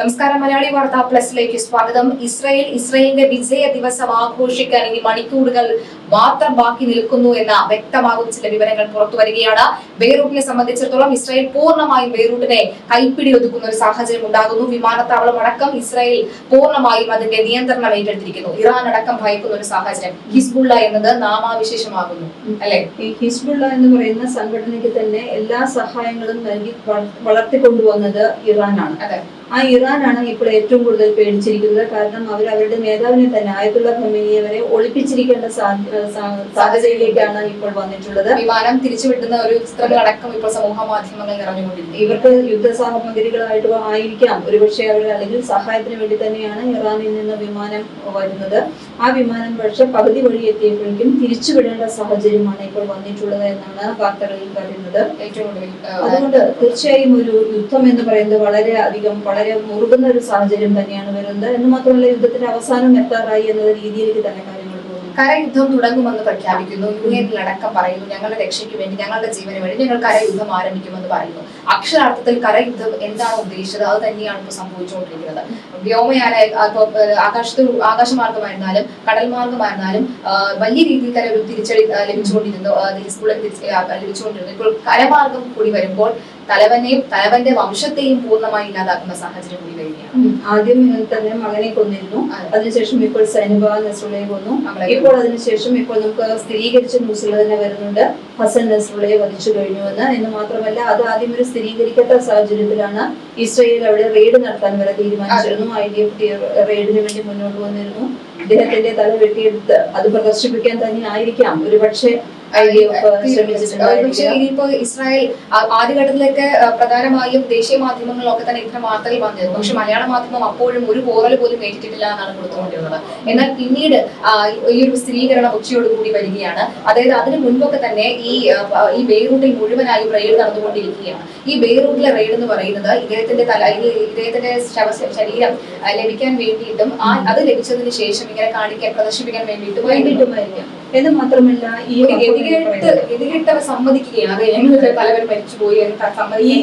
നമസ്കാരം. മലയാളി വാർത്താ പ്ലസിലേക്ക് സ്വാഗതം. ഇസ്രയേൽ ഇസ്രയേലിന്റെ വിജയ ദിവസം ആഘോഷിക്കാൻ ഇനി മണിക്കൂറുകൾ മാത്രം ബാക്കി നിൽക്കുന്നു എന്ന വ്യക്തമാകുന്ന ചില വിവരങ്ങൾ പുറത്തു വരികയാണ്. ബെയ്റൂട്ടിനെ സംബന്ധിച്ചിടത്തോളം ഇസ്രായേൽ പൂർണമായും ബെയ്റൂട്ടിനെ കൈപ്പിടി ഒതുക്കുന്ന ഒരു സാഹചര്യം ഉണ്ടാകുന്നു. വിമാനത്താവളം അടക്കം ഇസ്രായേൽ പൂർണമായും അതിന്റെ നിയന്ത്രണം ഏറ്റെടുത്തിരിക്കുന്നു. ഇറാൻ അടക്കം ഭയക്കുന്ന ഒരു സാഹചര്യം. ഹിസ്ബുള്ള എന്നത് നാമാവിശേഷമാകുന്നു. അല്ലെ? ഈ ഹിസ്ബുള്ള എന്ന് പറയുന്ന സംഘടനയ്ക്ക് തന്നെ എല്ലാ സഹായങ്ങളും നൽകി വള- വളർത്തിക്കൊണ്ടുവന്നത് ഇറാനാണ്. അതെ. ആ ഇറാനാണ് ഇപ്പോൾ ഏറ്റവും കൂടുതൽ പേടിച്ചിരിക്കുന്നത്. കാരണം അവർ അവരുടെ നേതാവിനെ തന്നെ ആയത്തുള്ള ഖമേനിയെ വരെ ഒളിപ്പിച്ചിരിക്കേണ്ട സാഹചര്യത്തിലേക്കാണ് ഇപ്പോൾ വന്നിട്ടുള്ളത്. വിമാനം തിരിച്ചുവിട്ടുന്ന ഒരു ചിത്രങ്ങളടക്കം ഇപ്പോൾ സമൂഹ മാധ്യമങ്ങൾ നിറഞ്ഞുകൊണ്ടിരിക്കുന്നു. ഇവർക്ക് യുദ്ധ സാമഗ്രികളായിട്ട് ആയിരിക്കാം. ഒരുപക്ഷെ അവർ അല്ലെങ്കിൽ സഹായത്തിന് വേണ്ടി തന്നെയാണ് ഇറാനിൽ നിന്ന് വിമാനം വരുന്നത്. ആ വിമാനം പക്ഷെ പകുതി വഴി എത്തിയപ്പോഴേക്കും തിരിച്ചുവിടേണ്ട സാഹചര്യമാണ് ഇപ്പോൾ വന്നിട്ടുള്ളത് എന്നാണ് വാർത്തകളിൽ പറയുന്നത്. ഏറ്റവും അതുകൊണ്ട് തീർച്ചയായും ഒരു യുദ്ധം എന്ന് പറയുന്നത് വളരെ അധികം വളരെ മുറുകുന്ന ഒരു സാഹചര്യം തന്നെയാണ് വരുന്നത്. എന്ന് മാത്രമല്ല യുദ്ധത്തിന്റെ അവസാനം എത്താറായി എന്ന രീതിയിലേക്ക് തന്നെ കാര്യങ്ങൾ പോകുന്നു. കരയുദ്ധം തുടങ്ങുമെന്ന് പ്രഖ്യാപിക്കുന്നു. യുഎനിലടക്കം പറയുന്നു ഞങ്ങളുടെ രക്ഷയ്ക്ക് വേണ്ടി ഞങ്ങളുടെ ജീവന് വേണ്ടി ഞങ്ങൾ കരയുദ്ധം ആരംഭിക്കുമെന്ന് പറയുന്നു. അക്ഷരാർത്ഥത്തിൽ കരയുദ്ധം എന്താണ് ഉദ്ദേശിച്ചത്? അത് തന്നെയാണ് ഇപ്പോൾ സംഭവിച്ചുകൊണ്ടിരിക്കുന്നത്. വ്യോമയാന ആകാശത്തിൽ ആകാശമാർഗമായിരുന്നാലും കടൽ മാർഗമായിരുന്നാലും വലിയ രീതിയിൽ തന്നെ ഒരു തിരിച്ചടി ലഭിച്ചുകൊണ്ടിരുന്നു ലഭിച്ചുകൊണ്ടിരുന്നു. ഇപ്പോൾ കരമാർഗം കൂടി വരുമ്പോൾ തലവനെയും തലവന്റെ വംശത്തെയും പൂർണമായി ഇല്ലാതാക്കുന്ന സാഹചര്യം കൂടി വരികയാണ്. ആദ്യം തന്നെ മകനെ കൊന്നിരുന്നു. അതിനുശേഷം ഇപ്പോൾ സൈനബ നസ്രുള്ളയെ കൊന്നു. ഇപ്പോൾ അതിനുശേഷം ഇപ്പോൾ നമുക്ക് സ്ഥിരീകരിച്ച ന്യൂസുകൾ തന്നെ വരുന്നുണ്ട്. ഹസൻ നസ്രുള്ളയെ വധിച്ചു കഴിഞ്ഞുവെന്ന് എന്ന്. മാത്രമല്ല അത് ആദ്യം ഒരു സ്ഥിരീകരിക്കാത്ത സാഹചര്യത്തിലാണ് ഇസ്രയേൽ അവിടെ റെയ്ഡ് നടത്താൻ വരെ തീരുമാനിച്ചിരുന്നു. ഐ ഡി എഫ് റെയ്ഡിന് വേണ്ടി മുന്നോട്ട് വന്നിരുന്നു. അദ്ദേഹത്തിന്റെ തല വെട്ടിയെടുത്ത് അത് പ്രദർശിപ്പിക്കാൻ തന്നെ ആയിരിക്കാം. ഒരുപക്ഷെ പക്ഷേ ഇനിയിപ്പോ ഇസ്രായേൽ ആദ്യഘട്ടത്തിലൊക്കെ പ്രധാനമായും ദേശീയ മാധ്യമങ്ങളിലൊക്കെ തന്നെ ഇത്തരം വാർത്തകൾ വന്നിരുന്നു. പക്ഷെ മലയാള മാധ്യമം അപ്പോഴും ഒരു പോറൽ പോലും ഏറ്റിട്ടില്ല എന്നാണ് കൊടുത്തുകൊണ്ടിരുന്നത്. എന്നാൽ പിന്നീട് ഈ ഒരു സ്ഥിരീകരണം ഉച്ചയോടുകൂടി വരികയാണ്. അതായത് അതിന് മുൻപൊക്കെ തന്നെ ഈ ഈ ബെയ്റൂട്ടിൽ മുഴുവനായി റെയ്ഡ് നടന്നുകൊണ്ടിരിക്കുകയാണ്. ഈ ബെയ്റൂട്ടിലെ റെയ്ഡ് എന്ന് പറയുന്നത് ഇദ്ദേഹത്തിന്റെ തല ഇദ്ദേഹത്തിന്റെ ശവ ശരീരം ലഭിക്കാൻ വേണ്ടിയിട്ടും ആ അത് ലഭിച്ചതിന് ശേഷം ഇങ്ങനെ കാണിക്കാൻ പ്രദർശിപ്പിക്കാൻ വേണ്ടിയിട്ടും വേണ്ടിയിട്ടുമായിരിക്കാം. എന്ന് മാത്രമല്ല ഈ ഗതികെട്ടവർ സമ്മതിക്കുകയാണ്. പലവരും മരിച്ചുപോയി ഈ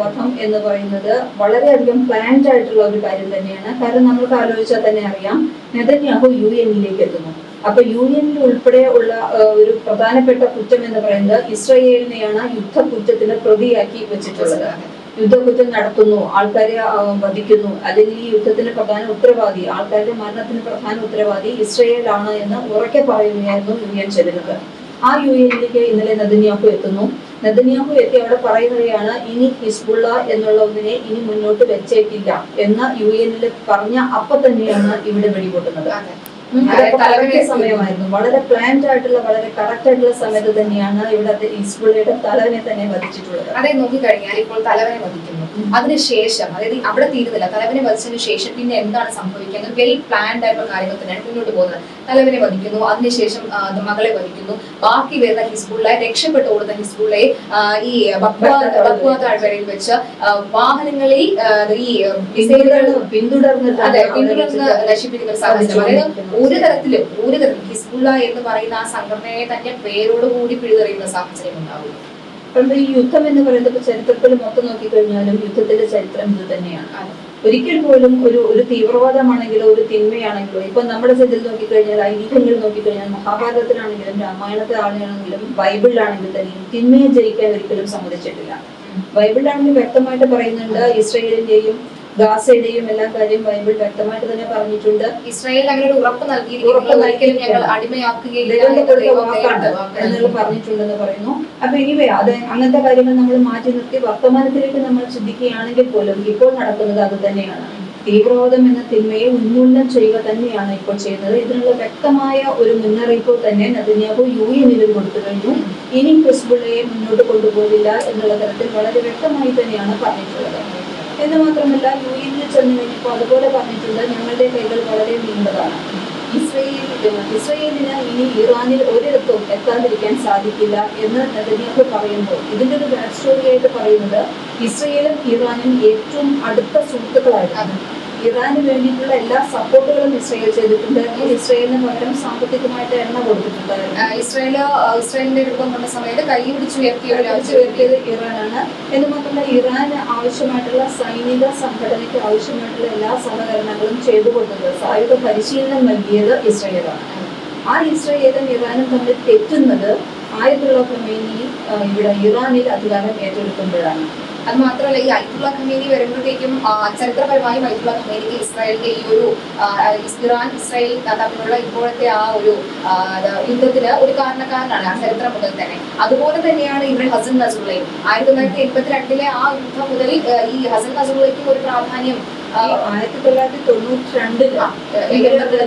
വധം എന്ന് പറയുന്നത് വളരെയധികം പ്ലാൻഡ് ആയിട്ടുള്ള ഒരു കാര്യം തന്നെയാണ്. കാരണം നമ്മൾക്ക് ആലോചിച്ചാൽ തന്നെ അറിയാം നെതന്യാഹു യു എന്നിലേക്ക് എത്തുന്നു. അപ്പൊ യു എന്നിൽ ഉൾപ്പെടെ ഉള്ള ഒരു പ്രധാനപ്പെട്ട കുറ്റം എന്ന് പറയുന്നത് ഇസ്രയേലിനെയാണ് യുദ്ധ കുറ്റത്തിന്റെ പ്രതിയാക്കി വെച്ചിട്ടുള്ളത്. യുദ്ധക്കുറ്റം നടത്തുന്നു ആൾക്കാരെ വധിക്കുന്നു. അല്ലെങ്കിൽ ഈ യുദ്ധത്തിന് പ്രധാന ഉത്തരവാദി ആൾക്കാരുടെ മരണത്തിന് പ്രധാന ഉത്തരവാദി ഇസ്രയേലാണ് എന്ന് ഉറക്കെ പറയുകയായിരുന്നു യു എൻ ചെല്ലുന്നത് ആ യു എന്നിലേക്ക് ഇന്നലെ നദിന്യാഹു എത്തുന്നു. നദിന്യാഹു എത്തി അവിടെ പറയുകയാണ് ഇനി ഹിസ്ബുള്ള എന്നുള്ള ഒന്നിനെ ഇനി മുന്നോട്ട് വെച്ചേക്കില്ല എന്ന് യു എന്നിൽ പറഞ്ഞ അപ്പൊ തന്നെയാണ് ഇവിടെ വെടിപൊട്ടുന്നത് correct സമയമായിരുന്നു. വളരെ പ്ലാൻഡ് ആയിട്ടുള്ള വളരെ കറക്റ്റ് ആയിട്ടുള്ള സമയത്ത് തന്നെയാണ് ഇവിടെ ഹിസ്ബുള്ളയുടെ തലവനെ തന്നെ വധിച്ചിട്ടുള്ളത്. അതെ നോക്കിക്കഴിഞ്ഞാൽ ഇപ്പോൾ തലവനെ വധിക്കുന്നു. അതിനുശേഷം അതായത് അവിടെ തീരുന്നില്ല. തലവനെ വധിച്ചതിന് ശേഷം പിന്നെ എന്താണ് സംഭവിക്കുന്നത് വെൽ പ്ലാൻഡ് ആയിട്ടുള്ള കാര്യങ്ങൾ തന്നെയാണ് മുന്നോട്ട് പോകുന്നത്. തലവനെ വധിക്കുന്നു. അതിനുശേഷം അത് മകളെ വധിക്കുന്നു. ബാക്കി വരുന്ന ഹിസ്ബുള്ളയെ രക്ഷപ്പെട്ടു ഓടുന്ന ഹിസ്ബുള്ളയെ ഈ ബക്വാ താഴ്വരയിൽ വെച്ച് വാഹനങ്ങളിൽ ഈ പിന്തുടർന്ന് അതെ പിന്തുടർന്ന് നശിപ്പിക്കുന്ന സാഹചര്യം. അതായത് ഒരു തരത്തിലും ഒരു തരത്തിലും ഹിസ്ബുള്ള എന്ന് പറയുന്ന ആ സംഘടനയെ തന്നെ പേരോട് കൂടി പിഴുതെറിയുന്ന സാഹചര്യം ഉണ്ടാവും പണ്ട് ഈ യുദ്ധം എന്ന് പറയുന്നത് ചരിത്രത്തിൽ മൊത്തം നോക്കിക്കഴിഞ്ഞാലും യുദ്ധത്തിന്റെ ചരിത്രം ഇത് തന്നെയാണ്. ഒരിക്കൽ പോലും ഒരു ഒരു തീവ്രവാദമാണെങ്കിലോ ഒരു തിന്മയാണെങ്കിലോ ഇപ്പൊ നമ്മുടെ ഇതിൽ നോക്കിക്കഴിഞ്ഞാൽ ഐതിഹ്യങ്ങൾ നോക്കിക്കഴിഞ്ഞാൽ മഹാഭാരതത്തിലാണെങ്കിലും രാമായണത്തിലാണെങ്കിലും ബൈബിളിലാണെങ്കിൽ തന്നെയും തിന്മയെ ജയിക്കാൻ ഒരിക്കലും സമ്മതിച്ചിട്ടില്ല. ബൈബിളിലാണെങ്കിൽ വ്യക്തമായിട്ട് പറയുന്നുണ്ട് ഇസ്രയേലിന്റെയും ഗാസയുടെയും എല്ലാ കാര്യം ബൈബിൾ വ്യക്തമായിട്ട് തന്നെ പറഞ്ഞിട്ടുണ്ട്. ഇസ്രായേൽ അങ്ങനെ ഒരു ഉറപ്പ് ഉറപ്പ് ഒരിക്കലും ഞങ്ങൾ. അടിമയാക്കുകയില്ല എന്നുള്ള പറഞ്ഞിട്ടുണ്ടെന്ന് പറയുന്നു. അപ്പൊ ഇനിവേ അത് അങ്ങനത്തെ കാര്യങ്ങൾ നമ്മൾ മാറ്റി നിർത്തി വർത്തമാനത്തിലേക്ക് നമ്മൾ ചിന്തിക്കുകയാണെങ്കിൽ പോലും ഇപ്പോൾ നടക്കുന്നത് അത് തന്നെയാണ്. തീവ്രവാദം എന്ന തിന്മയെ ഉന്മൂലനം ചെയ്യുക തന്നെയാണ് ഇപ്പോൾ ചെയ്യുന്നത്. ഇതിനുള്ള വ്യക്തമായ ഒരു മുന്നറിയിപ്പ് തന്നെ നെതന്യാഹു യു എന്നിലും കൊടുത്തു കഴിഞ്ഞു. ഇനി ഹിസ്ബുള്ളയെ മുന്നോട്ട് കൊണ്ടുപോകില്ല എന്നുള്ള തരത്തിൽ വളരെ വ്യക്തമായി തന്നെയാണ് പറഞ്ഞിട്ടുള്ളത്. എന്ന് മാത്രമല്ല യു എനിൽ ചെന്ന് കഴിഞ്ഞപ്പോൾ അതുപോലെ പറഞ്ഞിട്ടുണ്ട് ഞങ്ങളുടെ കൈകൾ വളരെ നീണ്ടതാണ്. ഇസ്രയേൽ ഇസ്രയേലിന് ഇനി ഇറാനിൽ ഒരിടത്തും എത്താതിരിക്കാൻ സാധിക്കില്ല എന്ന് നെതന്യാഹു പറയുമ്പോൾ ഇതിന്റെ ഒരു ബാക്ക് സ്റ്റോറി ആയിട്ട് പറയുന്നത് ഇസ്രയേലും ഇറാനും ഏറ്റവും അടുത്ത സുഹൃത്തുക്കളായിരുന്നു. ഇറാന് വേണ്ടിയിട്ടുള്ള എല്ലാ സപ്പോർട്ടുകളും ഇസ്രയേൽ ചെയ്തിട്ടുണ്ടായിരുന്നു ഇസ്രയേലിന് പകരം സാമ്പത്തികമായിട്ട് എണ്ണ കൊടുത്തിട്ടുണ്ടായിരുന്നു ഇസ്രയേൽ ഇസ്രയേലിന്റെ രൂപം കൊണ്ട സമയത്ത് കൈ പിടിച്ചു ഉയർത്തിയത് ഇറാനാണ്. എന്ന് മാത്രമല്ല ഇറാന് ആവശ്യമായിട്ടുള്ള സൈനിക സംഘടനയ്ക്ക് ആവശ്യമായിട്ടുള്ള എല്ലാ സഹകരണങ്ങളും ചെയ്തു കൊടുത്തത് സായുധ പരിശീലനം നൽകിയത് ഇസ്രയേലാണ്. ആ ഇസ്രയേലും ഇറാനും തമ്മിൽ തെറ്റുന്നത് ആയതുള്ള ഖമേനി ഇവിടെ ഇറാനിൽ അധികാരം ഏറ്റെടുക്കുമ്പോഴാണ്. അത് മാത്രമല്ല ഈ അയ്യുള്ള ഖമേനി വരുമ്പോഴത്തേക്കും ചരിത്രപരമായി അയ്യുള്ള ഖമേനിക്ക് ഇസ്രായേലിന്റെ ഈ ഒരു ഇറാൻ ഇസ്രായേൽ തമ്മിലുള്ള ഇപ്പോഴത്തെ ആ ഒരു യുദ്ധത്തിന് ഒരു കാരണക്കാരനാണ് ആ ചരിത്രം മുതൽ തന്നെ. അതുപോലെ തന്നെയാണ് ഇവിടെ ഹസൻ നസുള്ളയും ആയിരത്തി തൊള്ളായിരത്തി എൺപത്തിരണ്ടിലെ ആ യുദ്ധം മുതൽ ഈ ഹസൻ നസുള്ളയ്ക്കും ഒരു പ്രാധാന്യം ആയിരത്തി തൊള്ളായിരത്തി തൊണ്ണൂറ്റി രണ്ടിൽ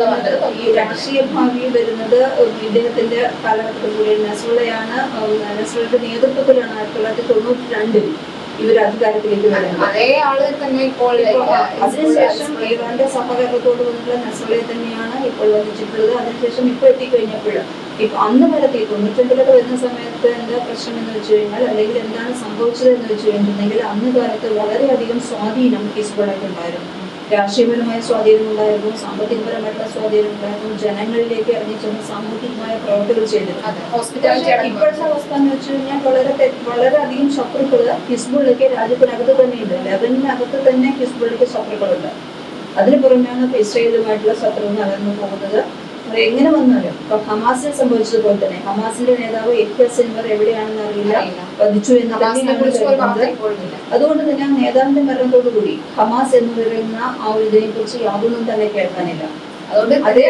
വന്നത് ഈ രാഷ്ട്രീയ ഭാവി വരുന്നത് ഇദ്ദേഹത്തിന്റെ കാലഘട്ടത്തിൽ കൂടി നസുള്ളയാണ് നസുളയുടെ നേതൃത്വത്തിലാണ് ആയിരത്തി തൊള്ളായിരത്തി തൊണ്ണൂറ്റി രണ്ടിൽ ഇവർ അധികാരത്തിലേക്ക് വരുന്നത് അതേ ആൾ തന്നെ ഇപ്പോൾ അതിനുശേഷം ഇവരുടെ സഹകരണത്തോട് വന്നിട്ടുള്ള നസ്രളയെ തന്നെയാണ് ഇപ്പോൾ വന്നിച്ചിട്ടുള്ളത് അതിനുശേഷം ഇപ്പൊ എത്തിക്കഴിഞ്ഞപ്പോൾ ഇപ്പൊ അന്ന് വരെ ഈ തൊണ്ണൂറ്റൊമ്പതിലൊക്കെ വരുന്ന സമയത്ത് എന്താ പ്രശ്നം എന്ന് വെച്ച് കഴിഞ്ഞാൽ അല്ലെങ്കിൽ എന്താണ് സംഭവിച്ചത് എന്ന് വെച്ച് കഴിഞ്ഞിട്ടുണ്ടെങ്കിൽ അന്ന് കാലത്ത് വളരെയധികം സ്വാധീനം ഹിസ്ബുള്ളയ്ക്ക് ഉണ്ടായിരുന്നു രാഷ്ട്രീയപരമായ സ്വാധീനം ഉണ്ടായിരുന്നു സാമ്പത്തികപരമായിട്ടുള്ള സ്വാധീനം ഉണ്ടായിരുന്നു ജനങ്ങളിലേക്ക് ഇറങ്ങിച്ചെന്ന് സാമൂഹികമായ പ്രവർത്തികൾ ചെയ്തിരുന്നു. പക്ഷേ ഇപ്പോഴത്തെ അവസ്ഥ എന്ന് വെച്ച് കഴിഞ്ഞാൽ വളരെ വളരെയധികം ശത്രുക്കൾ ഹിസ്ബുള്ളിക്ക് രാജ്യത്തിനകത്ത് തന്നെയുണ്ട്. ലെബനിനകത്ത് തന്നെ ഹിസ്ബുള്ളിക്ക് ശത്രുക്കളുണ്ട്. അതിന് പുറമെയാണ് ഇസ്രയേലുമായിട്ടുള്ള ശത്രു നടന്നു പോകുന്നത്. എങ്ങനെ വന്നാലും ഇപ്പൊ ഹമാസിനെ സംഭവിച്ചതുപോലെ തന്നെ ഹമാസിന്റെ നേതാവ് യഹ്യ സിൻവർ എവിടെയാണെന്ന് അറിയില്ല. വധിച്ചു എന്ന. അതുകൊണ്ട് തന്നെ ആ നേതാവിന്റെ മരണത്തോടുകൂടി ഹമാസ് എന്ന് പറയുന്ന ആ ഒരു ഇതിനെ കുറിച്ച് യാതൊന്നും തന്നെ കേൾക്കാനില്ല അതുകൊണ്ട് അതേ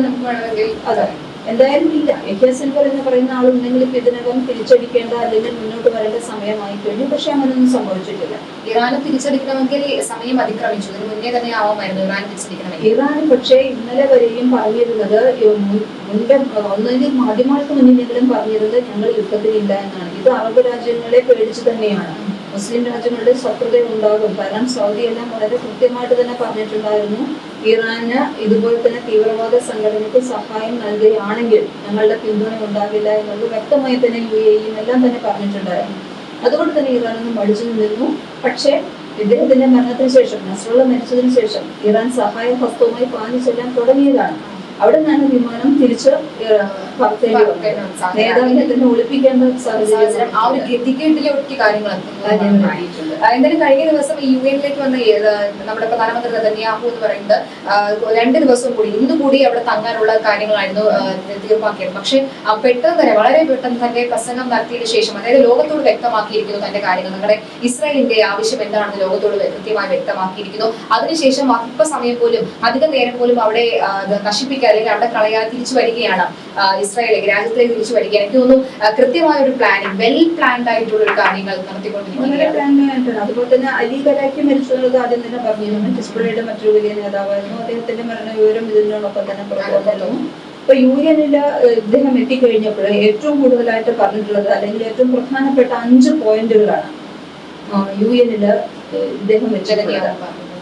നമുക്ക് വേണമെങ്കിൽ അതെ എന്തായാലും ഇല്ല യഹ്യ സിൻവർ എന്ന് പറയുന്ന ആളുണ്ടെങ്കിലും ഇതിനകം തിരിച്ചടിക്കേണ്ട അല്ലെങ്കിൽ മുന്നോട്ട് വരേണ്ട സമയമായി കഴിഞ്ഞു. പക്ഷെ അങ്ങനെയൊന്നും സംഭവിച്ചിട്ടില്ല. ഇറാന് തിരിച്ചടിക്കണമെങ്കിൽ സമയം അതിക്രമിച്ചു. ഇതിന് മുന്നേ തന്നെ ആവാമായിരുന്നു ഇറാൻ തിരിച്ചടിക്കണമെങ്കിൽ. ഇറാൻ പക്ഷേ ഇന്നലെ വരെയും പറഞ്ഞിരുന്നത് മുൻപേ മുൻ- മുൻപ് ഒന്നെങ്കിൽ മാധ്യമങ്ങൾക്ക് മുന്നിലെങ്കിലും പറഞ്ഞിരുന്നത് ഞങ്ങൾ യുദ്ധത്തിലില്ല എന്നാണ്. ഇത് അറബ് രാജ്യങ്ങളെ പേടിച്ചു തന്നെയാണ്. മുസ്ലിം രാജ്യങ്ങളുടെ ശത്രുത ഉണ്ടാകും കാരണം സൗദി എല്ലാം വളരെ കൃത്യമായിട്ട് തന്നെ പറഞ്ഞിട്ടുണ്ടായിരുന്നു. ഇറാന് ഇതുപോലെ തന്നെ തീവ്രവാദ സംഘടനയ്ക്ക് സഹായം നൽകുകയാണെങ്കിൽ ഞങ്ങളുടെ പിന്തുണ ഉണ്ടാകില്ല എന്നുള്ളത് വ്യക്തമായി തന്നെ യു എയും എല്ലാം തന്നെ പറഞ്ഞിട്ടുണ്ടായിരുന്നു. അതുകൊണ്ട് തന്നെ ഇറാനൊന്നും മടിച്ചു നിന്നിരുന്നു. പക്ഷേ ഇദ്ദേഹത്തിന്റെ മരണത്തിന് ശേഷം നസ്രുള്ള മരിച്ചതിന് ശേഷം ഇറാൻ സഹായ ഹസ്തവുമായി പാഞ്ഞു ചെല്ലാൻ തുടങ്ങിയതാണ്. അവിടെ നിന്നാണ് വിമാനം തിരിച്ച് നേതാവിനെ തന്നെ ഒളിപ്പിക്കേണ്ട സാഹചര്യം ആ ഒരു ഗതികേട്ടിലേക്ക് കാര്യങ്ങൾ. എന്തായാലും കഴിഞ്ഞ ദിവസം ഈ യു എനിലേക്ക് വന്ന നമ്മുടെ പ്രധാനമന്ത്രി നെതന്യാഹു എന്ന് പറയുന്നത് രണ്ട് ദിവസം കൂടി ഇന്ന് കൂടി അവിടെ തങ്ങാനുള്ള കാര്യങ്ങളായിരുന്നു തീർപ്പാക്കിയത്. പക്ഷെ പെട്ടെന്ന് തന്നെ വളരെ പെട്ടെന്ന് തന്നെ പ്രസംഗം നടത്തിയതിനു ശേഷം അതായത് ലോകത്തോട് വ്യക്തമാക്കിയിരിക്കുന്നു തന്റെ കാര്യങ്ങൾ നമ്മുടെ ഇസ്രായേലിന്റെ ആവശ്യം എന്താണെന്ന് ലോകത്തോട് കൃത്യമായി വ്യക്തമാക്കിയിരിക്കുന്നു. അതിനുശേഷം അല്പസമയം പോലും അധിക നേരം പോലും അവിടെ നശിപ്പിക്കുക അല്ലെങ്കിൽ അവിടെ കളയാതിരിച്ചു വരികയാണ് ആ, ഇസ്രായേലിലേക്ക് രാജ്യത്തിലേക്ക് തിരിച്ചു പഠിക്കാൻ എനിക്ക് തോന്നുന്നു കൃത്യമായ ഒരു പ്ലാനിങ് വെൽ പ്ലാൻഡ് ആയിട്ടുള്ള ഒരു കാര്യങ്ങൾ പ്ലാനായിട്ടാണ് അതുപോലെ തന്നെ അലി ഗലാക്കി മരിച്ചത് ആദ്യം തന്നെ പറഞ്ഞിരുന്നു. ഹിസ്ബുള്ളയുടെ മറ്റൊരു വലിയ നേതാവായിരുന്നു. അദ്ദേഹത്തിന്റെ മരണ വിവരം ഇതിനോടൊപ്പം തന്നെ പുറത്തു വന്നിരുന്നു ഇപ്പൊ യു എനിൽ ഇദ്ദേഹം എത്തിക്കഴിഞ്ഞപ്പോൾ ഏറ്റവും കൂടുതലായിട്ട് പറഞ്ഞിട്ടുള്ളത് അല്ലെങ്കിൽ ഏറ്റവും പ്രധാനപ്പെട്ട അഞ്ച് പോയിന്റുകളാണ് യു എനിൽ ഇദ്ദേഹം വെച്ചിട്ടുള്ളത്.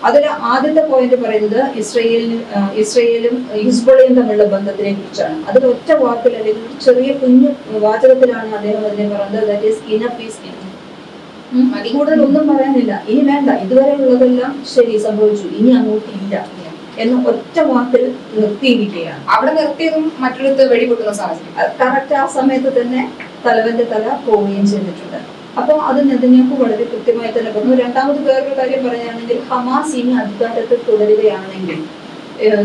അതിൽ ആദ്യത്തെ പോയിന്റ് പറയുന്നത് ഇസ്രയേലിന് ഇസ്രയേലും ഇസ്ബോളയും തമ്മിലുള്ള ബന്ധത്തിനെ കുറിച്ചാണ് അതിൽ ഒറ്റ വാക്കിൽ അല്ലെങ്കിൽ ഒരു ചെറിയ കുഞ്ഞു വാചകത്തിലാണ് അദ്ദേഹം അതിനെ പറയുന്നത് ദാറ്റ് ഈസ് ഇനഫ് ഈസ് മതി. കൂടുതൽ ഒന്നും പറയാനില്ല. ഇനി വേണ്ട. ഇതുവരെ ഉള്ളതെല്ലാം ശരി സംഭവിച്ചു. ഇനി അങ്ങോട്ട് ഇല്ല എന്ന് ഒറ്റ വാക്കിൽ നിർത്തിയിരിക്കുകയാണ്. അവിടെ നിർത്തിയതും മറ്റൊരിടത്ത് വെടിപൊട്ടുന്ന സാഹചര്യം. കറക്റ്റ് ആ സമയത്ത് തന്നെ തലവന്റെ തല പോവുകയും ചെയ്തിട്ടുണ്ട്. അപ്പോൾ അത് നെതന്യാഹു വളരെ കൃത്യമായി തന്നെ പറഞ്ഞു. രണ്ടാമത് വേറൊരു കാര്യം പറയുകയാണെങ്കിൽ ഹമാസ് ഇനി അധികാരത്തിൽ തുടരുകയാണെങ്കിൽ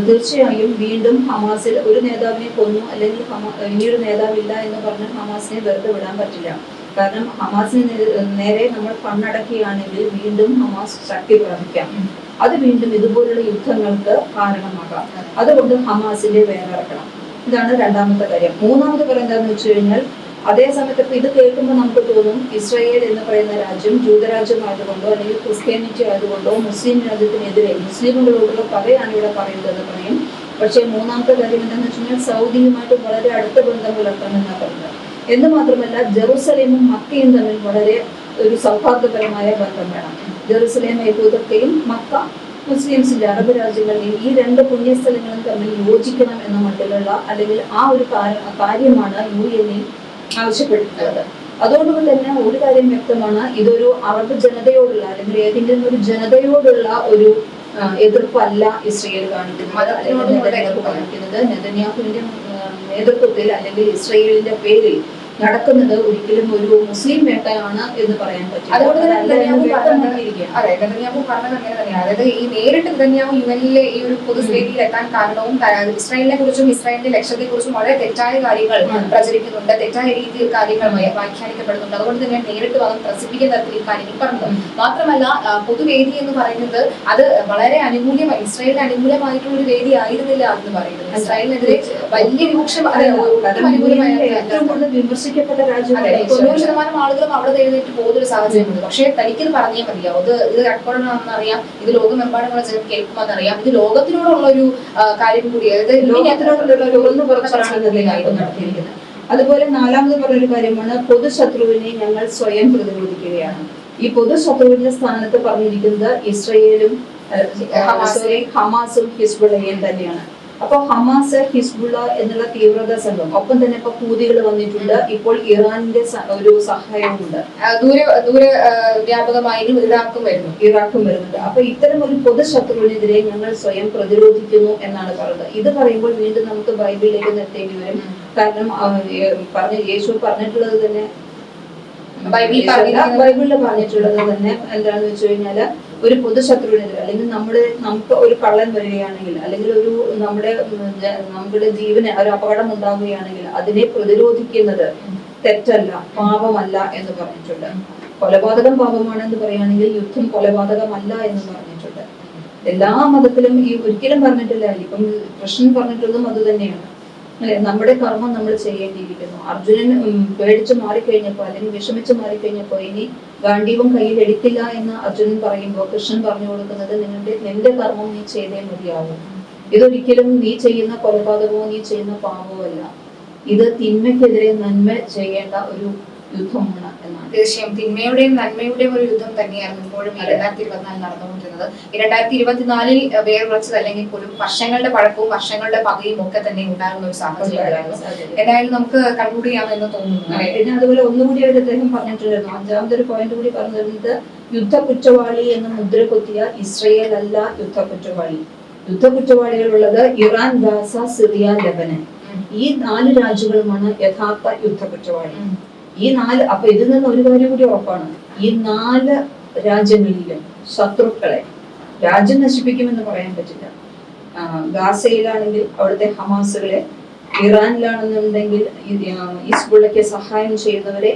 തീർച്ചയായും വീണ്ടും ഹമാസിൽ ഒരു നേതാവിനെ കൊന്നു അല്ലെങ്കിൽ ഇനിയൊരു നേതാവില്ല എന്ന് പറഞ്ഞ് ഹമാസിനെ വെറുതെ വിടാൻ പറ്റില്ല. കാരണം ഹമാസിന് നേരെ നമ്മൾ കണ്ണടക്കുകയാണെങ്കിൽ വീണ്ടും ഹമാസ് ശക്തി പ്രാപിക്കാം. അത് വീണ്ടും ഇതുപോലുള്ള യുദ്ധങ്ങൾക്ക് കാരണമാകാം. അതുകൊണ്ട് ഹമാസിന്റെ വേറിറക്കണം. ഇതാണ് രണ്ടാമത്തെ കാര്യം. മൂന്നാമത് പറയുന്നതെന്ന് വെച്ച് കഴിഞ്ഞാൽ അതേ സമയത്ത് ഇപ്പൊ ഇത് കേൾക്കുമ്പോൾ നമുക്ക് തോന്നും ഇസ്രായേൽ എന്ന് പറയുന്ന രാജ്യം ജൂതരാജ്യം ആയതുകൊണ്ടോ അല്ലെങ്കിൽ ക്രിസ്ത്യാനിറ്റി ആയതുകൊണ്ടോ മുസ്ലിം രാജ്യത്തിനെതിരെ മുസ്ലിമുകളോടുള്ള പകയാണ് ഇവിടെ പറയുന്നത് പറയും. പക്ഷേ മൂന്നാമത്തെ കാര്യം എന്താണെന്ന് വെച്ച് കഴിഞ്ഞാൽ സൗദിയുമായിട്ട് വളരെ അടുത്ത ബന്ധം പുലർത്തണമെന്നാണ് പറയുന്നത് എന്ന് മാത്രമല്ല ജെറുസലേമും മക്കയും തമ്മിൽ വളരെ ഒരു സൗഹാർദ്ദപരമായ ബന്ധം വേണം. ജെറുസലേം യഹൂദത്തെയും മക്ക മുസ്ലിംസിന്റെ അറബ് രാജ്യങ്ങളിലെയും ഈ രണ്ട് പുണ്യസ്ഥലങ്ങളും തമ്മിൽ യോജിക്കണം എന്ന മട്ടിലുള്ള അല്ലെങ്കിൽ ആ ഒരു കാര്യമാണ് യു എൻ ആവശ്യപ്പെട്ടിട്ടുള്ളത്. അതുകൊണ്ട് തന്നെ ഒരു കാര്യം വ്യക്തമാണ് ഇതൊരു അറബ് ജനതയോടുള്ള അല്ലെങ്കിൽ ഏതെങ്കിലും ഒരു ജനതയോടുള്ള ഒരു എതിർപ്പല്ല ഇസ്രയേൽ കാണിക്കുന്നത്. അല്ലെങ്കിൽ. കാണിക്കുന്നത്. നെതന്യാഹുവിന്റെ നേതൃത്വത്തിൽ അല്ലെങ്കിൽ ഇസ്രയേലിന്റെ പേരിൽ നടക്കുന്നത് ഒരിക്കലും ഒരു മുസ്ലിം വേട്ടയാണ് എന്ന് പറയാൻ പറ്റും അതുകൊണ്ട് തന്നെ അതെ നെതന്യാഹു പറഞ്ഞത് അങ്ങനെ തന്നെയാണ്. അതായത് ഈ നേരിട്ട് നെതന്യാഹു യു എനിലെ ഈ ഒരു പൊതു സ്റ്റേറ്റിൽ എത്താൻ കാരണവും ഇസ്രായേലിനെ കുറിച്ചും ഇസ്രായേലിന്റെ ലക്ഷ്യത്തെ കുറിച്ചും വളരെ തെറ്റായ കാര്യങ്ങൾ. പ്രചരിക്കുന്നുണ്ട് തെറ്റായ രീതിയിൽ കാര്യങ്ങൾ വ്യ- വ്യാഖ്യാനിക്കപ്പെടുന്നുണ്ട്. അതുകൊണ്ട് തന്നെ നേരിട്ട് വന്ന് പ്രസിപ്പിക്കുന്ന തരത്തിൽ ഈ കാര്യങ്ങൾ പറഞ്ഞു മാത്രമല്ല പൊതുവേദി എന്ന് പറയുന്നത് അത് വളരെ അനുകൂലമായി ഇസ്രായേലിന് അനുകൂലമായിട്ടുള്ള ഒരു വേദി ആയിരുന്നില്ല എന്ന് പറയുന്നത്. ഇസ്രായേലിനെതിരെ വലിയ രൂക്ഷം അനുകൂലമായ കൂടുതൽ വിമർശിക്കപ്പെട്ട രാജ്യമാണ്. തൊണ്ണൂറ്. ശതമാനം ആളുകളും അവിടെ എഴുന്നേറ്റ് പോകുന്നൊരു സാഹചര്യമുണ്ട് പക്ഷേ തനിക്കിത് പറഞ്ഞേ മതിയാവും. ഇത് ഇത് റെക്കോർഡ് അറിയാം ഇത് ലോകമെമ്പാടുമുള്ള ജനം കേൾക്കുമെന്നറിയാം. ഇത് ലോകത്തിനോടുള്ള ഒരു കാര്യം കൂടി അതായത് ലോകത്തിനോടുള്ള ഒരു നടത്തിയിരിക്കുന്നത്. അതുപോലെ നാലാമത് പറഞ്ഞൊരു കാര്യമാണ് പൊതുശത്രുവിനെ ഞങ്ങൾ സ്വയം പ്രതിരോധിക്കുകയാണ്. ഈ പൊതുശത്രുവിന്റെ സ്ഥാനത്ത് പറഞ്ഞിരിക്കുന്നത് ഇസ്രയേലും ഹമാസും ഹിസ്ബുള്ളയും തന്നെയാണ്. അപ്പൊ ഹമാസ് ഹിസ്ബുള്ള എന്നുള്ള തീവ്രത സംഘം. ഒപ്പം തന്നെ ഇപ്പൊ കൂതികൾ വന്നിട്ടുണ്ട്. ഇപ്പോൾ ഇറാനിന്റെ ഒരു സഹായമുണ്ട് ദൂരെ ദൂരെ വ്യാപകമായി ഇറാഖും വരുന്നു. ഇറാഖും വരുന്നുണ്ട്. അപ്പൊ ഇത്തരം ഒരു പൊതുശത്രുവിനെതിരെ ഞങ്ങൾ സ്വയം പ്രതിരോധിക്കുന്നു എന്നാണ് പറയുന്നത്. ഇത് പറയുമ്പോൾ വീണ്ടും നമുക്ക് ബൈബിളിലേക്ക് നിർത്തേണ്ടി വരും. കാരണം പറഞ്ഞ യേശു പറഞ്ഞിട്ടുള്ളത് തന്നെ ബൈബിളിൽ പറഞ്ഞിട്ടുള്ളത് തന്നെ എന്താണെന്ന് വെച്ച് കഴിഞ്ഞാൽ ഒരു പൊതുശത്രുവിനെതിരെ അല്ലെങ്കിൽ നമ്മുടെ നമുക്ക് ഒരു കള്ളൻ വരികയാണെങ്കിൽ അല്ലെങ്കിൽ ഒരു നമ്മുടെ നമ്മുടെ ജീവന് ഒരു അപകടം ഉണ്ടാവുകയാണെങ്കിൽ അതിനെ പ്രതിരോധിക്കുന്നത് തെറ്റല്ല പാപമല്ല എന്ന് പറഞ്ഞിട്ടുണ്ട്. കൊലപാതകം പാപമാണെന്ന് പറയുകയാണെങ്കിൽ യുദ്ധം കൊലപാതകമല്ല എന്ന് പറഞ്ഞിട്ടുണ്ട്. എല്ലാ മതത്തിലും ഈ ഒരിക്കലും പറഞ്ഞിട്ടില്ല. ഇപ്പം കൃഷ്ണൻ പറഞ്ഞിട്ടുള്ളതും അത് തന്നെയാണ്. അല്ലെ? നമ്മുടെ കർമ്മം നമ്മൾ ചെയ്യേണ്ടിയിരിക്കുന്നു. അർജുനൻ പേടിച്ചു മാറിക്കഴിഞ്ഞപ്പോൾ അല്ലെങ്കിൽ വിഷമിച്ചു മാറിക്കഴിഞ്ഞപ്പോൾ ഇനി ഗാന്ധീവം കയ്യിൽ എടുക്കില്ല എന്ന് അർജുനൻ പറയുമ്പോൾ കൃഷ്ണൻ പറഞ്ഞു കൊടുക്കുന്നത് നിങ്ങളുടെ നിന്റെ കർമ്മം നീ ചെയ്തേ മതിയാവും. ഇതൊരിക്കലും നീ ചെയ്യുന്ന കൊലപാതകമോ നീ ചെയ്യുന്ന പാപമോ അല്ല. ഇത് തിന്മയ്ക്കെതിരെ നന്മ ചെയ്യേണ്ട ഒരു യുദ്ധമാണ് എന്നാണ് തീർച്ചയായും തിന്മയുടെയും നന്മയുടെയും ഒരു യുദ്ധം തന്നെയായിരുന്നു ഇപ്പോഴും ഈ. രണ്ടായിരത്തി ഇരുപത്തിനാലിൽ നടന്നുകൊണ്ടിരുന്നത്. ഈ രണ്ടായിരത്തി ഇരുപത്തിനാലിൽ വേർപുറച്ചത് അല്ലെങ്കിൽ പോലും വർഷങ്ങളുടെ പഴക്കവും വർഷങ്ങളുടെ പകയും ഒക്കെ തന്നെ ഉണ്ടാകുന്ന ഒരു സാഹചര്യമായിരുന്നു എന്തായാലും നമുക്ക് കൺക്ലൂഡ് ചെയ്യാമെന്ന് തോന്നുന്നു? പിന്നെ അതുപോലെ ഒന്നുകൂടി അവർ അദ്ദേഹം പറഞ്ഞിട്ടുണ്ടായിരുന്നു. അഞ്ചാമത്തെ ഒരു പോയിന്റ് കൂടി പറഞ്ഞിരുന്നത് യുദ്ധ കുറ്റവാളി എന്ന് മുദ്ര കൊത്തിയ ഇസ്രയേൽ അല്ല യുദ്ധ കുറ്റവാളി യുദ്ധ കുറ്റവാളികളുള്ളത് ഇറാൻ ഗാസ സിറിയ ലെബനൻ. ഈ നാല് രാജ്യങ്ങളുമാണ് യഥാർത്ഥ യുദ്ധ കുറ്റവാളി. ഈ നാല് അപ്പൊ ഇതിൽ നിന്ന് ഒരു കാര്യം കൂടി ഉറപ്പാണ്. ഈ നാല് രാജ്യങ്ങളിലും ശത്രുക്കളെ രാജ്യം നശിപ്പിക്കുമെന്ന് പറയാൻ പറ്റില്ല. ഗാസയിലാണെങ്കിൽ അവിടുത്തെ ഹമാസുകളെ ഇറാനിലാണെന്നുണ്ടെങ്കിൽ ഈ, സ്കൂളിലൊക്കെ സഹായം ചെയ്യുന്നവരെ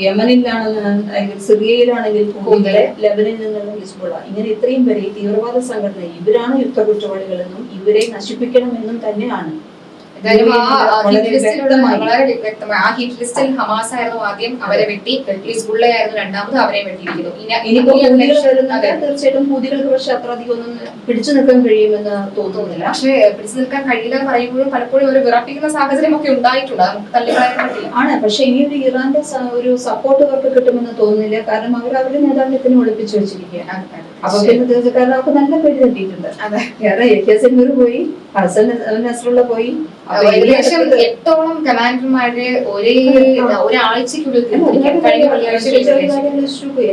യമനിലാണെന്നുണ്ടെങ്കിൽ സിറിയയിലാണെങ്കിൽ കൂടുതലെ ലെബനിൽ നിന്നുള്ള ഹിസ്ബുള്ള ഇങ്ങനെ ഇത്രയും പേരെ തീവ്രവാദ സംഘടന ഇവരാണ് യുദ്ധ കുറ്റവാളികളെന്നും ഇവരെ നശിപ്പിക്കണമെന്നും തന്നെയാണ് എന്തായാലും ആ ഹിറ്റ് ലിസ്റ്റിലുള്ള. വളരെ വ്യക്തമായി ആ ഹിറ്റ് ലിസ്റ്റിൽ ഹമാസ് ആയിരുന്നു ആദ്യം അവരെ വെട്ടി ഹിസ്ബുള്ളയായിരുന്നു രണ്ടാമത് അവരെ വെട്ടിയിരിക്കുന്നു. തീർച്ചയായിട്ടും കൂതികൾക്ക് പക്ഷെ അത്ര അധികം ഒന്നും പിടിച്ചു നിൽക്കാൻ കഴിയുമെന്ന് തോന്നുന്നില്ല. പക്ഷേ പിടിച്ചു നിൽക്കാൻ കഴിയില്ല എന്ന് പറയുമ്പോഴും പലപ്പോഴും ഒരു വിറപ്പിക്കുന്ന സാഹചര്യം ഒക്കെ ഉണ്ടായിട്ടുണ്ട്. നമുക്ക് തള്ളിക്കളയാൻ പറ്റില്ല. ആണ് പക്ഷെ ഇനി ഒരു ഇറാന്റെ ഒരു സപ്പോർട്ട് അവർക്ക് കിട്ടുമെന്ന് തോന്നുന്നില്ല. കാരണം അവർ അവരുടെ നേതാവിനെ ഒളിപ്പിച്ചു വെച്ചിരിക്കുകയാണ്. അപ്പൊ പിന്നെ തീർച്ചയായും അവർക്ക് നല്ല പേര് തട്ടിയിട്ടുണ്ട് അതെ. സെന്നൂർ പോയി. പോയി. ഏകദേശം എട്ടോളം കമാൻഡർമാര് ഒരേ ഒരാഴ്ചക്കുള്ളിൽ.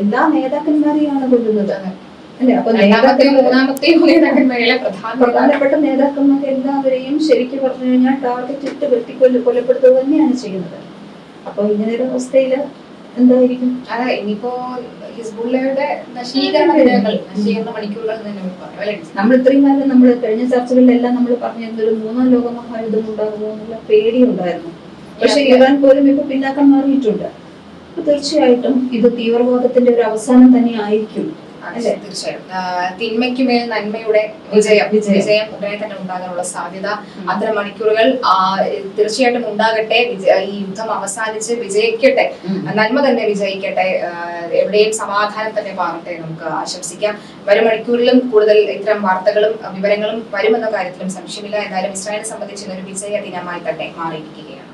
എല്ലാ നേതാക്കന്മാരെയാണ് കൊല്ലുന്നത്. പ്രധാനപ്പെട്ട നേതാക്കന്മാരെ എല്ലാവരെയും ശരിക്കും പറഞ്ഞു കഴിഞ്ഞാൽ ടാർഗറ്റ് ഇട്ട് വെട്ടിക്കൊല്ല കൊലപ്പെടുത്തുക തന്നെയാണ് ചെയ്യുന്നത്. അപ്പൊ ഇങ്ങനെ ഒരു അവസ്ഥയിൽ എന്തായിരിക്കും? അതെ ഇനിയിപ്പോ ഹിസ്ബുള്ളയുടെ നശീകരണ ദിനങ്ങൾ നശീകരണ മണിക്കൂറുകൾ നമ്മൾ ഇത്രയും കാലം നമ്മൾ കഴിഞ്ഞ ചർച്ചകളിലെല്ലാം നമ്മൾ പറഞ്ഞിരുന്ന ഒരു മൂന്നാം ലോക മഹായുദ്ധം ഉണ്ടാകുമോ എന്നുള്ള പേടി ഉണ്ടായിരുന്നു. പക്ഷെ ഇറാൻ പോലും ഇപ്പൊ പിന്നാക്കം മാറിയിട്ടുണ്ട്. അപ്പൊ തീർച്ചയായിട്ടും ഇത് തീവ്രവാദത്തിന്റെ ഒരു അവസാനം തന്നെ ആയിരിക്കും. അതെ, തീർച്ചയായും. ആ, തിന്മയ്ക്കുമേൽ നന്മയുടെ വിജയം. വിജയം. ഉടനെ തന്നെ ഉണ്ടാകാനുള്ള സാധ്യത അത്ര അത്തരം മണിക്കൂറുകൾ തീർച്ചയായിട്ടും ഉണ്ടാകട്ടെ. ഈ യുദ്ധം അവസാനിച്ച് വിജയിക്കട്ടെ. നന്മ തന്നെ വിജയിക്കട്ടെ. എവിടെയും സമാധാനം തന്നെ പാറട്ടെ നമുക്ക് ആശംസിക്കാം. വരും മണിക്കൂറിലും കൂടുതൽ ഇത്തരം വാർത്തകളും വിവരങ്ങളും വരുമെന്ന കാര്യത്തിലും സംശയമില്ല. എന്തായാലും ഇസ്രായേലിനെ സംബന്ധിച്ച് ഒരു വിജയ ദിനമായി തന്നെ മാറിയിരിക്കുകയാണ്.